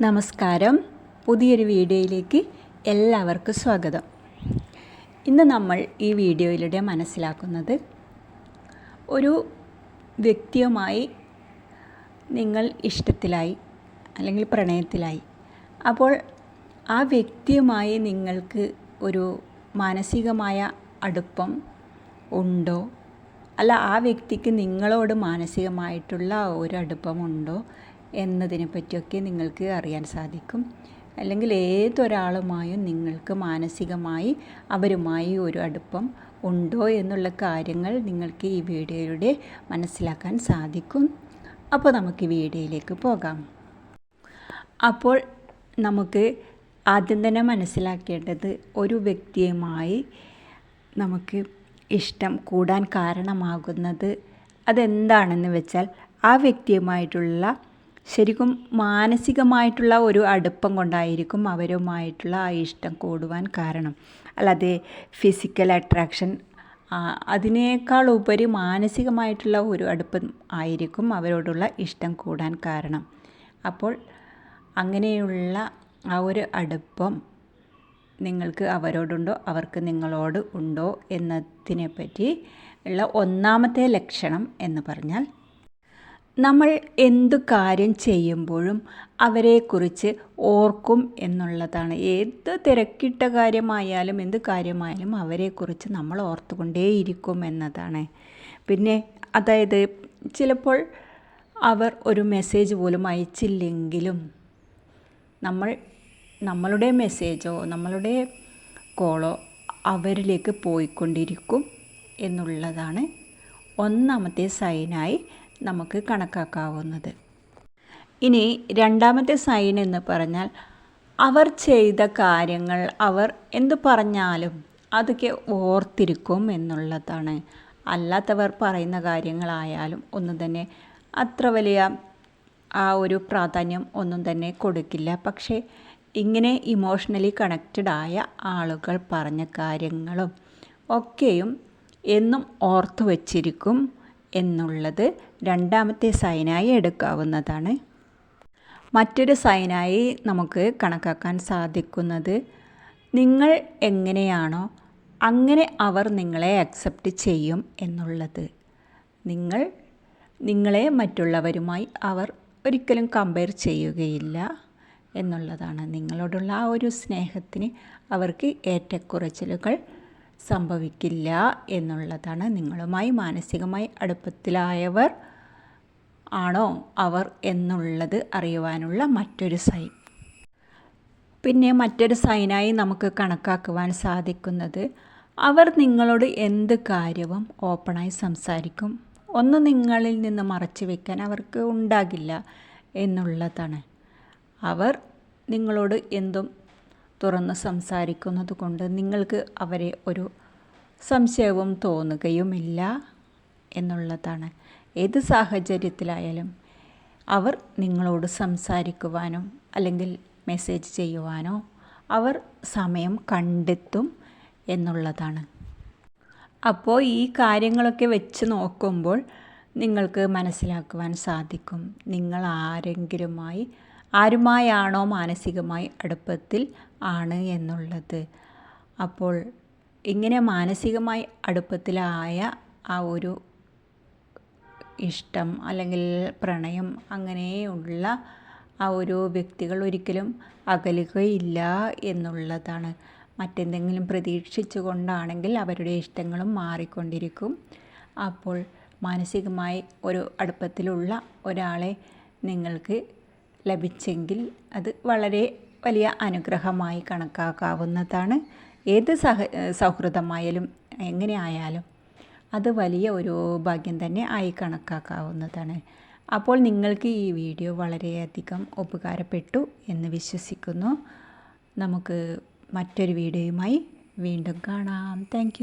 നമസ്കാരം. പുതിയൊരു വീഡിയോയിലേക്ക് എല്ലാവർക്കും സ്വാഗതം. ഇന്ന് നമ്മൾ ഈ വീഡിയോയിലൂടെ മനസ്സിലാക്കുന്നത് ഒരു വ്യക്തിയുമായി നിങ്ങൾ ഇഷ്ടത്തിലായി അല്ലെങ്കിൽ പ്രണയത്തിലായി. അപ്പോൾ ആ വ്യക്തിയുമായി നിങ്ങൾക്ക് ഒരു മാനസികമായ അടുപ്പം ഉണ്ടോ? അല്ല ആ വ്യക്തിക്ക് നിങ്ങളോട് മാനസികമായിട്ടുള്ള ഒരു അടുപ്പമുണ്ടോ എന്നതിനെ പറ്റിയൊക്കെ നിങ്ങൾക്ക് അറിയാൻ സാധിക്കും. അല്ലെങ്കിൽ ഏതൊരാളുമായും നിങ്ങൾക്ക് മാനസികമായി അവരുമായി ഒരു അടുപ്പം ഉണ്ടോ എന്നുള്ള കാര്യങ്ങൾ നിങ്ങൾക്ക് ഈ വീഡിയോയിലൂടെ മനസ്സിലാക്കാൻ സാധിക്കും. അപ്പോൾ നമുക്ക് വീഡിയോയിലേക്ക് പോകാം. അപ്പോൾ നമുക്ക് ആദ്യം തന്നെ മനസ്സിലാക്കേണ്ടത് ഒരു വ്യക്തിയുമായി നമുക്ക് ഇഷ്ടം കൂടാൻ കാരണമാകുന്നത് അതെന്താണെന്ന് വെച്ചാൽ ആ വ്യക്തിയുമായിട്ടുള്ള ശരിക്കും മാനസികമായിട്ടുള്ള ഒരു അടുപ്പം കൊണ്ടായിരിക്കും അവരുമായിട്ടുള്ള ആ ഇഷ്ടം കൂടുവാൻ കാരണം. അല്ലാതെ ഫിസിക്കൽ അട്രാക്ഷൻ അതിനേക്കാൾ ഉപരി മാനസികമായിട്ടുള്ള ഒരു അടുപ്പം ആയിരിക്കും അവരോടുള്ള ഇഷ്ടം കൂടാൻ കാരണം. അപ്പോൾ അങ്ങനെയുള്ള ആ ഒരു അടുപ്പം നിങ്ങൾക്ക് അവരോടുണ്ടോ അവർക്ക് നിങ്ങളോട് ഉണ്ടോ എന്നതിനെ പറ്റി ഉള്ള ഒന്നാമത്തെ ലക്ഷണം എന്ന് പറഞ്ഞാൽ നമ്മൾ എന്തു കാര്യം ചെയ്യുമ്പോഴും അവരെക്കുറിച്ച് ഓർക്കും എന്നുള്ളതാണ്. ഏത് തിരക്കിട്ട കാര്യമായാലും എന്ത് കാര്യമായാലും അവരെക്കുറിച്ച് നമ്മൾ ഓർത്തുകൊണ്ടേയിരിക്കും എന്നതാണ്. പിന്നെ അതായത് ചിലപ്പോൾ അവർ ഒരു മെസ്സേജ് പോലും അയച്ചില്ലെങ്കിലും നമ്മൾ നമ്മളുടെ മെസ്സേജോ നമ്മളുടെ കോളോ അവരിലേക്ക് പോയിക്കൊണ്ടിരിക്കും എന്നുള്ളതാണ് ഒന്നാമത്തെ സൈനായി നമുക്ക് കണക്കാക്കാവുന്നത്. ഇനി രണ്ടാമത്തെ സൈൻ എന്ന് പറഞ്ഞാൽ അവർ ചെയ്ത കാര്യങ്ങൾ അവർ എന്തു പറഞ്ഞാലും അതൊക്കെ ഓർത്തിരിക്കും എന്നുള്ളതാണ്. അല്ലാത്തവർ പറയുന്ന കാര്യങ്ങളായാലും ഒന്നും തന്നെ അത്ര വലിയ ആ ഒരു പ്രാധാന്യം ഒന്നും തന്നെ കൊടുക്കില്ല. പക്ഷേ ഇങ്ങനെ ഇമോഷണലി കണക്റ്റഡ് ആയ ആളുകൾ പറഞ്ഞ കാര്യങ്ങളും ഒക്കെയും എന്നും ഓർത്തു വച്ചിരിക്കും. എന്നുള്ളത് രണ്ടാമത്തെ സൈനായി എടുക്കാവുന്നതാണ്. മറ്റൊരു സൈനായി നമുക്ക് കണക്കാക്കാൻ സാധിക്കുന്നത് നിങ്ങൾ എങ്ങനെയാണോ അങ്ങനെ അവർ നിങ്ങളെ അക്സെപ്റ്റ് ചെയ്യും എന്നുള്ളത്. നിങ്ങൾ നിങ്ങളെ മറ്റുള്ളവരുമായി അവർ ഒരിക്കലും കമ്പയർ ചെയ്യുകയില്ല എന്നുള്ളതാണ്. നിങ്ങളോടുള്ള ആ ഒരു സ്നേഹത്തിന് അവർക്ക് ഏറ്റക്കുറച്ചിലുകൾ സംഭവിക്കില്ല എന്നുള്ളതാണ് നിങ്ങളുമായി മാനസികമായി അടുപ്പത്തിലായവർ ആണോ അവർ എന്നുള്ളത് അറിയുവാനുള്ള മറ്റൊരു സൈൻ പിന്നെ മറ്റൊരു സൈനായി നമുക്ക് കണക്കാക്കുവാൻ സാധിക്കുന്നത് അവർ നിങ്ങളോട് എന്ത് കാര്യവും ഓപ്പണായി സംസാരിക്കും. ഒന്ന് നിങ്ങളിൽ നിന്ന് മറച്ചു വയ്ക്കാൻ അവർക്ക് ഉണ്ടാകില്ല എന്നുള്ളതാണ്. അവർ നിങ്ങളോട് എന്തും തുറന്ന് സംസാരിക്കുന്നത് കൊണ്ട് നിങ്ങൾക്ക് അവരെ ഒരു സംശയവും തോന്നുകയുമില്ല എന്നുള്ളതാണ്. ഏത് സാഹചര്യത്തിലായാലും അവർ നിങ്ങളോട് സംസാരിക്കുവാനോ അല്ലെങ്കിൽ മെസ്സേജ് ചെയ്യുവാനോ അവർ സമയം കണ്ടെത്തും എന്നുള്ളതാണ്. അപ്പോൾ ഈ കാര്യങ്ങളൊക്കെ വെച്ച് നോക്കുമ്പോൾ നിങ്ങൾക്ക് മനസ്സിലാക്കുവാൻ സാധിക്കും. നിങ്ങൾ ആരെങ്കിലുമായി ആരുമായാണോ മാനസികമായി അടുപ്പത്തിൽ ആണ് എന്നുള്ളത്. അപ്പോൾ ഇങ്ങനെ മാനസികമായി അടുപ്പത്തിലായ ആ ഒരു ഇഷ്ടം അല്ലെങ്കിൽ പ്രണയം അങ്ങനെയുള്ള ആ ഒരു വ്യക്തികൾ ഒരിക്കലും അകലുകയില്ല എന്നുള്ളതാണ്. മറ്റെന്തെങ്കിലും പ്രതീക്ഷിച്ചു കൊണ്ടാണെങ്കിൽ അവരുടെ ഇഷ്ടങ്ങളും മാറിക്കൊണ്ടിരിക്കും. അപ്പോൾ മാനസികമായി ഒരു അടുപ്പത്തിലുള്ള ഒരാളെ നിങ്ങൾക്ക് ലഭിച്ചെങ്കിൽ അത് വളരെ വലിയ അനുഗ്രഹമായി കണക്കാക്കാവുന്നതാണ്. ഏത് സഹ സൗഹൃദമായാലും എങ്ങനെ ആയാലും അത് വലിയ ഒരു ഭാഗ്യം തന്നെ ആയി കണക്കാക്കാവുന്നതാണ്. അപ്പോൾ നിങ്ങൾക്ക് ഈ വീഡിയോ വളരെയധികം ഉപകാരപ്പെട്ടു എന്ന് വിശ്വസിക്കുന്നു. നമുക്ക് മറ്റൊരു വീഡിയോയുമായി വീണ്ടും കാണാം. താങ്ക്